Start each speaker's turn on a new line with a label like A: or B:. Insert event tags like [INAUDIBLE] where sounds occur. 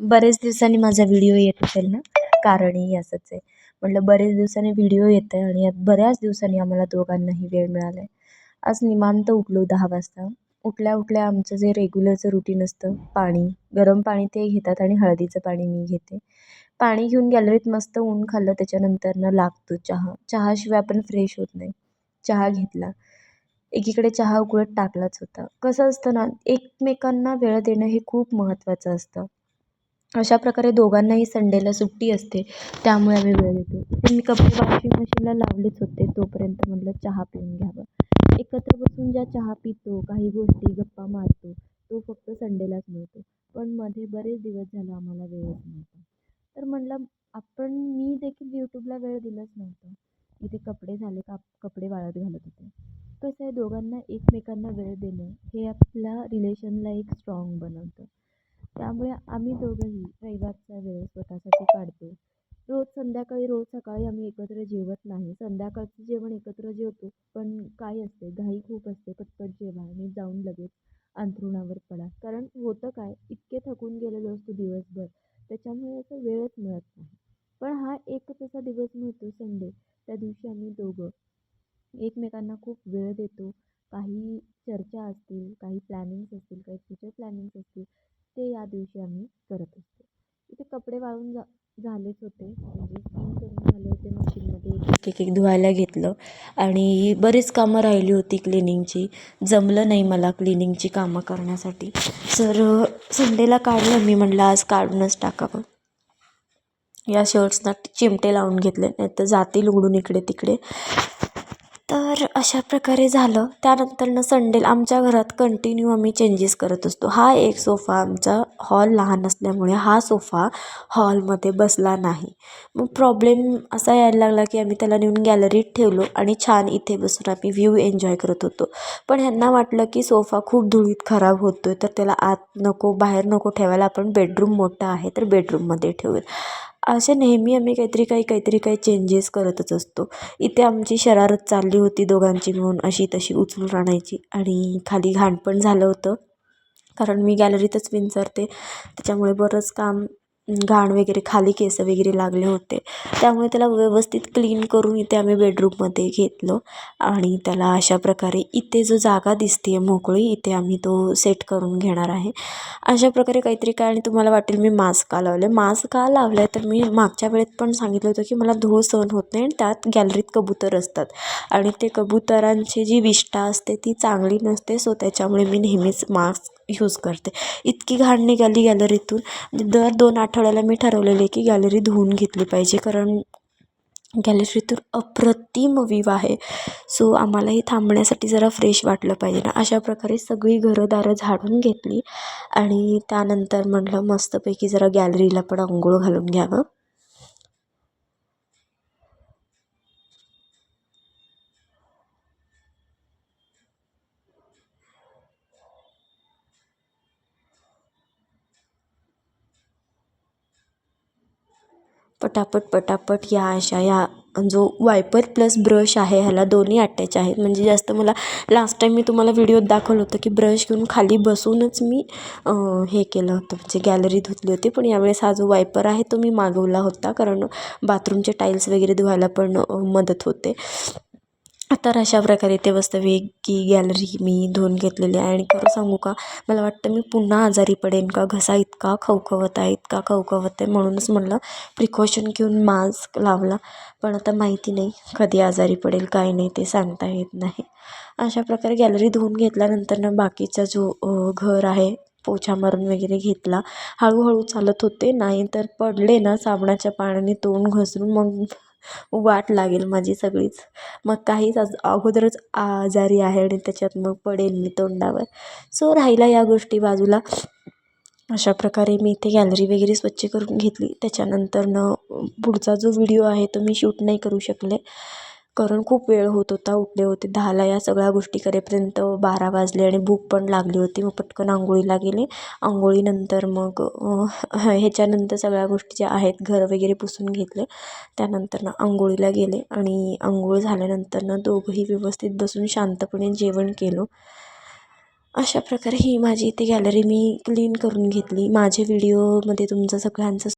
A: बरेच दिवसांनी माझा व्हिडिओ येत असेल ना? कारणही असंच आहे. म्हटलं बरेच दिवसांनी व्हिडिओ येत आहे आणि यात बऱ्याच दिवसांनी आम्हाला दोघांनाही वेळ मिळाला आहे आज निवांत उठलो दहा वाजता. उठल्या उठल्या आमचं जे रेग्युलरचं रुटीन असतं पाणी गरम पाणी ते घेतात आणि हळदीचं पाणी मी घेते. पाणी घेऊन गॅलरीत मस्त ऊन खाल्लं त्याच्यानंतर ना लागतो चहा. चहाशिवाय आपण फ्रेश होत नाही. चहा घेतला. एकीकडे चहा उकळत टाकलाच होता. कसं असतं ना एकमेकांना वेळ देणं हे खूप महत्त्वाचं असतं. अशा प्रकारे दोघांनाही संडेला सुट्टी असते त्यामुळे आम्ही वेळ देतो. मी कपडे वॉशिंग मशीनला लावलेच होते तोपर्यंत म्हटलं चहा पिऊन घ्यावं. एकत्र बसून ज्या चहा पितो काही गोष्टी गप्पा मारतो तो फक्त संडेलाच मिळतो. पण मध्ये बरेच दिवस झालं आम्हाला वेळच नव्हता. तर म्हटलं आपण मी देखील यूट्यूबला वेळ दिलाच नव्हता. इथे कपडे झाले का कपडे वाळत घालत होते. कसं आहे दोघांना एकमेकांना वेळ देणं हे आपल्या रिलेशनला एक स्ट्रॉंग बनवतं. त्यामुळे आम्ही दोघंही रविवारचा वेळ स्वतःसाठी काढतो. रोज संध्याकाळी रोज सकाळी आम्ही एकत्र जेवत नाही. संध्याकाळचं जेवण एकत्र जेवतो पण काय असते घाई खूप असते पटपट जेवा आणि जाऊन लगेच अंथरुणावर पडा. कारण होतं काय इतके थकून गेलेलो असतो दिवसभर त्याच्यामुळे असं वेळच मिळत नाही. पण हा एकच असा दिवस मिळतो संडे. त्या दिवशी आम्ही दोघं एकमेकांना खूप वेळ देतो. काही चर्चा असतील काही प्लॅनिंग्स असतील काही फ्युचर प्लॅनिंग्स असतील ते या दिवशी आम्ही करत असतो. इथे कपडे वाळून जा झालेच होते. म्हणजे स्पिन करून झाले होते मशीनमध्ये. एक एक एक धुवायला घेतलं. आणि बरीच कामं राहिली होती क्लिनिंगची जमलं नाही मला क्लिनिंगची कामं करण्यासाठी. तर संडेला काढलं मी. म्हटलं आज काढूनच टाकावं. या शर्ट्सना चिमटे लावून घेतले. नाही तर जातील उडून इकडे तिकडे तर तर अशा प्रकारे झालं. त्यानंतरनं संडेला आमच्या घरात कंटिन्यू आम्ही चेंजेस करत असतो. हा एक सोफा आमचा हॉल लहान असल्यामुळे हा सोफा हॉलमध्ये बसला नाही. मग प्रॉब्लेम असा यायला लागला की आम्ही त्याला नेऊन गॅलरीत ठेवलो आणि छान इथे बसून आम्ही व्ह्यू एन्जॉय करत होतो. पण ह्यांना वाटलं की सोफा खूप धुळीत खराब होतो आहे तर त्याला आत नको बाहेर नको ठेवायला आपण बेडरूम मोठा आहे तर बेडरूममध्ये ठेवूया. असे नेहमी आम्ही काहीतरी काही काहीतरी काही चेंजेस करतच असतो. इथे आमची शरारत चालली होती दोघांची मिळून अशी तशी उचलून आणायची. आणि खाली घाण पण झालं होतं. कारण मी गॅलरीतच विंचरते त्याच्यामुळे बरंच काम घाण वगैरे खाली केस वगैरे लागले होते. त्यामुळे त्याला व्यवस्थित क्लीन करून इथे आम्ही बेडरूममध्ये घेतलं. आणि त्याला अशा प्रकारे इथे जो जागा दिसते आहे मोकळी इथे आम्ही तो सेट करून घेणार आहे. अशा प्रकारे काहीतरी काय आणि तुम्हाला वाटेल मी मास्क का लावले? मास्क का लावलं आहे तर मी मागच्या वेळेत पण सांगितलं होतं की मला धूळ सहन होत नाही आणि त्यात गॅलरीत कबूतर असतात. आणि ते कबुतरांची जी विष्ठा असते ती चांगली नसते. सो त्याच्यामुळे मी नेहमीच मास्क यूज करते. इतकी घाण निघाली गॅलरीतून दर दोन आठवड्याला मी ठरवलेले की गॅलरी धुवून घेतली पाहिजे. कारण गॅलरीतून अप्रतिम व्ह्यू आहे. सो आम्हालाही थांबण्यासाठी जरा फ्रेश वाटलं पाहिजे. ना अशा प्रकारे सगळी घरंदारं झाडून घेतली आणि त्यानंतर म्हटलं मस्तपैकी जरा गॅलरीला पण अंघोळ घालून घ्यावं. पटापट पटापट या अशा या जो वायपर प्लस ब्रश आहे ह्याला दोन्ही अटॅच आहेत. म्हणजे जास्त मला लास्ट टाईम मी तुम्हाला व्हिडिओत दाखवलं होतं की ब्रश घेऊन खाली बसूनच मी हे केलं होतं. म्हणजे गॅलरी धुतली होती. पण यावेळेस हा जो वायपर आहे तो मी मागवला होता. कारण बाथरूमचे टाईल्स वगैरे धुवायला पण मदत होते. तर अशा प्रकारे ते की गॅलरी मी धुवून घेतलेली आहे. आणि खरं सांगू का मला वाटतं मी पुन्हा आजारी पडेन का घसा इतका खवखवत आहे इतका खवखवत आहे म्हणूनच म्हणलं प्रिकॉशन घेऊन मास्क लावला. पण आता माहिती नाही कधी आजारी पडेल काय नाही ते सांगता येत नाही. अशा प्रकारे गॅलरी धुवून घेतल्यानंतर ना बाकीचा जो घर आहे पोछा मारून वगैरे घेतला. हळूहळू चालत होते नाही तर पडले ना साबणाच्या पाण्याने तोंड घसरून मग वाट लागेल माझी सगळीच. मग काहीच आज अगोदरच आजारी आहे आणि त्याच्यात मग पडेल मी तोंडावर. सो राहिला या गोष्टी बाजूला. अशा प्रकारे मी इथे गॅलरी वगैरे स्वच्छ करून घेतली. त्याच्यानंतर न पुढचा जो व्हिडिओ आहे तो मी शूट नाही करू शकले. कारण खूप वेळ होत होता उठले होते. दहाला या सगळ्या गोष्टी करेपर्यंत बारा वाजले आणि भूक पण लागली होती. मग पटकन आंघोळीला गेले. आंघोळीनंतर मग [LAUGHS] ह्याच्यानंतर सगळ्या गोष्टी ज्या आहेत घर वगैरे पुसून घेतले. त्यानंतर ना आंघोळीला गेले आणि आंघोळ झाल्यानंतर ना दोघंही व्यवस्थित बसून शांतपणे जेवण केलं. अशा प्रकारे ही माझी इथे गॅलरी मी क्लीन करून घेतली. माझे व्हिडिओमध्ये तुमचं सगळ्यांचं